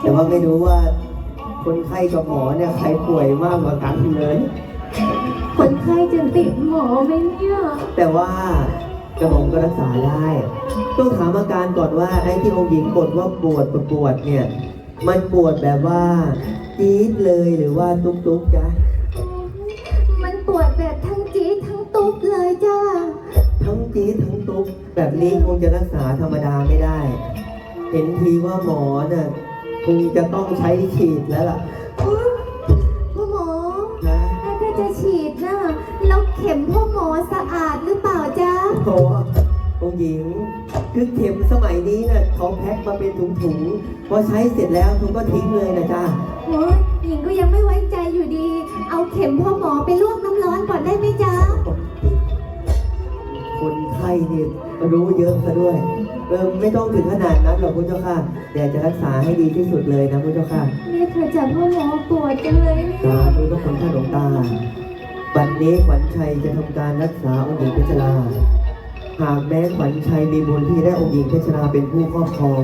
แต่ว่าไม่รู้ว่า คนไข้กับหมอเนี่ยใครป่วยมากกว่ากันเลย คนไข้จะติดหมอไหมเนี่ย แต่ว่ากระหม่อมก็รักษาได้ ต้องถามอาการก่อนว่าไอ้ที่องค์หญิงบ่นว่าปวดปวดปวดเนี่ย มันปวดแบบว่าจี๊ดเลยหรือว่าตุ๊กตุ๊กจ๊ะมันปวดแบบทั้งจี๊ดทั้งตุ๊บเลยจ้า ทั้งจี๊ดทั้งตุ๊กแบบนี้คงจะรักษาธรรมดาไม่ได้ เห็นทีว่าหมอน่ะ คงจะต้องใช้ฉีดแล้วล่ะอุ๊ยพ่อหมอนะถ้าจะฉีดนะแล้วเข็มพ่อหมอสะอาดหรือเปล่าจ๊ะโถองค์หญิง คือเข็มสมัยนี้น่ะเขาแพ็คมาเป็นถุงๆพอใช้เสร็จแล้วคุณก็ทิ้งเลยนะจ๊ะโอ้ยหญิงก็ยังไม่ไว้ใจอยู่ดี เอาเข็มพ่อหมอไปลวกน้ำร้อนก่อนได้ไหมจ๊ะคนไข้นี่รู้เยอะซะด้วย เออไม่ต้องถึงขนาดนั้นหรอกคุณเจ้าค่ะแต่จะรักษาให้ดีที่สุดเลยนะคุณเจ้าค่ะเนี่ยเธอจะพ่อหมอปวดจังเลยเนี่ยสาธุทุกคนท่านหลวงตา บัดนี้ขวัญชัยจะทำการรักษาองค์หญิงเพชรลาหากแม้ขวัญชัยมีบุญที่ได้องค์หญิงเพชรลาเป็นผู้ครอบครอง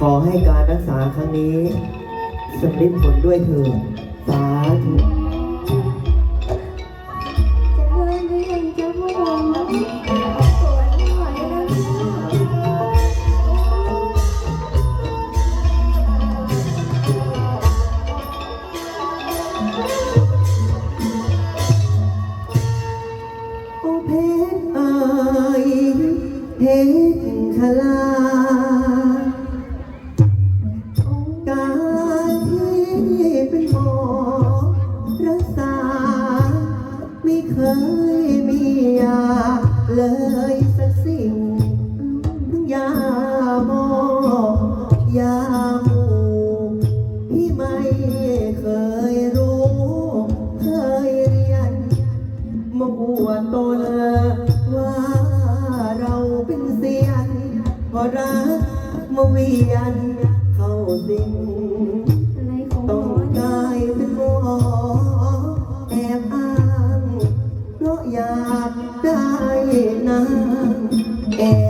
ขอให้การรักษาครั้งนี้สำเร็จผลด้วยเถิดสาธุ เพอรักมาเวียนเข้าสิงอะไรของต้อองกเนี่ยลายเป็นหมอแอบอ้างเพราะอยากได้นางแอบ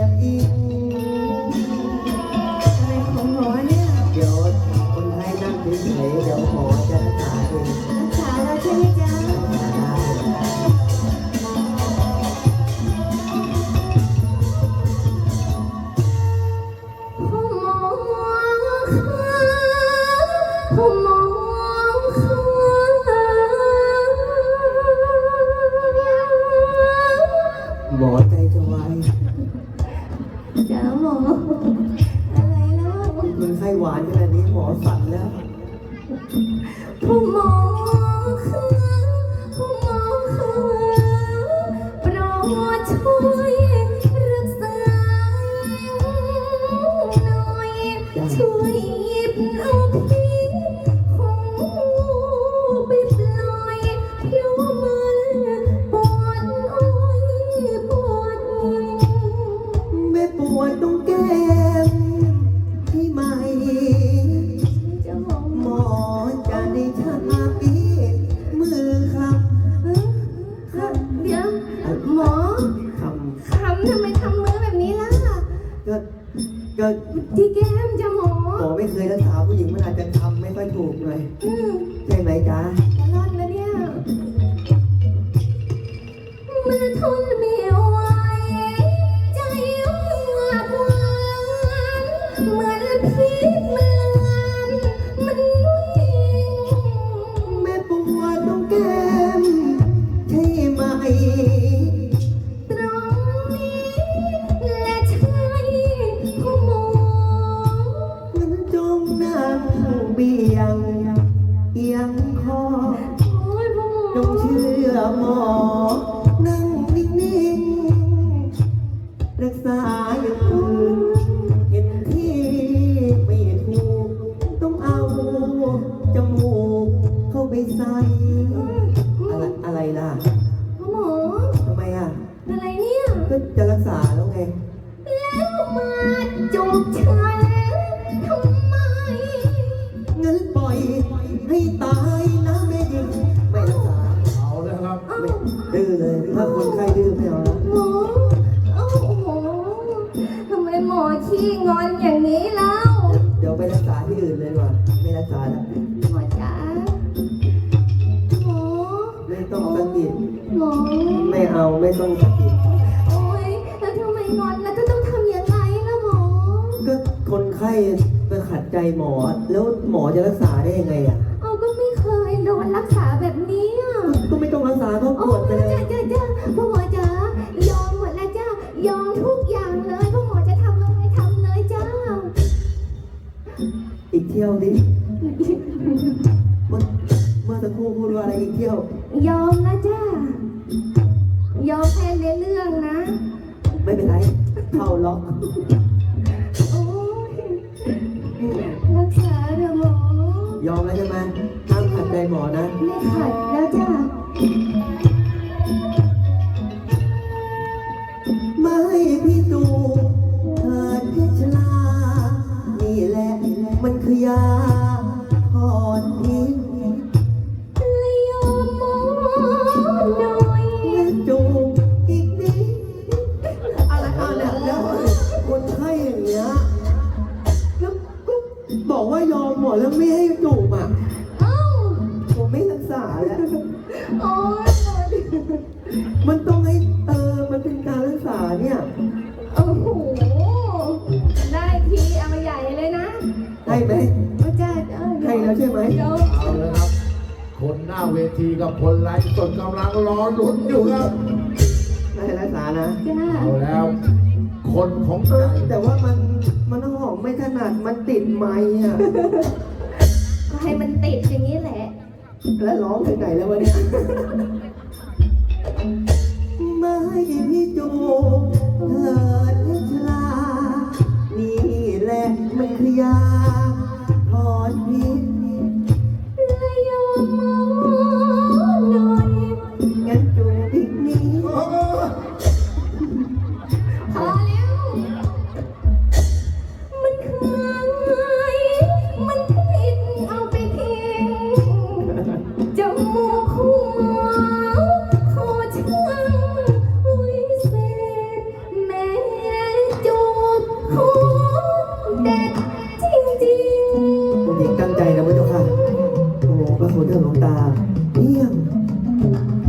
จ้าหมออะไรแล้วคนไข้หวานขนาดนี้หมอสั่นแล้วพ่อหมอค่ะพ่อ ก็ที่แก้มจะหมอหมอไม่เคยรักษาผู้หญิงมันอาจจะทำไม่ค่อยถูกเลยอืมใช่ไหมจ๊ะจะรอดแล้วเนี่ยมันทนไม่ไหว อะอะไรเนี่ย ก็จะรักษาแล้วไง แล้วมาจูบฉันท ไม่เอาไม่ต้องสะกิดโอ๊ยแล้วทำไมงอนแล้วจะต้องทำยังไงล่ะหมอ ก็คนไข้ไปขัดใจหมอ แล้วหมอจะรักษาได้ยังไงอะ เอาก็ไม่เคยโดนรักษาแบบนี้อะก็ไม่ต้องรักษาก็ปโอ้วด เข้าล็อกโอ้ยรักษาเถอะหมอยอมแล้วใช่ไหมห้ามขัดใจหมอนะไม่ขัดแล้วจ้า มันต้องให้เออมันเป็นการรักษาเนี่ย โอ้โห ได้ทีเอาใหญ่เลยนะได้ไหมพระเจ้าเออให้แล้วใช่ไหมยอมเอาเลยครับ คนหน้าเวทีกับคนไลฟ์สดกำลังรอลุ้นอยู่ครับ ได้รักษานะ จ้าเอาแล้ว คนของเอใจอแต่ว่ามัน มันหอมไม่ถนัด มันติดไม้อะก็ให้มันติดอย่างนี้แหละ แล้วร้องถึงไหนแล้ววะเนี่ย จูเถิดชลา นี่แหลมันคือยาถอนพิษเลยยอมมองหน่ยงั้นจูบอีกนี้พอแล้ว มันคือไงมันผิดเอาไปทิ้งจมู Damn.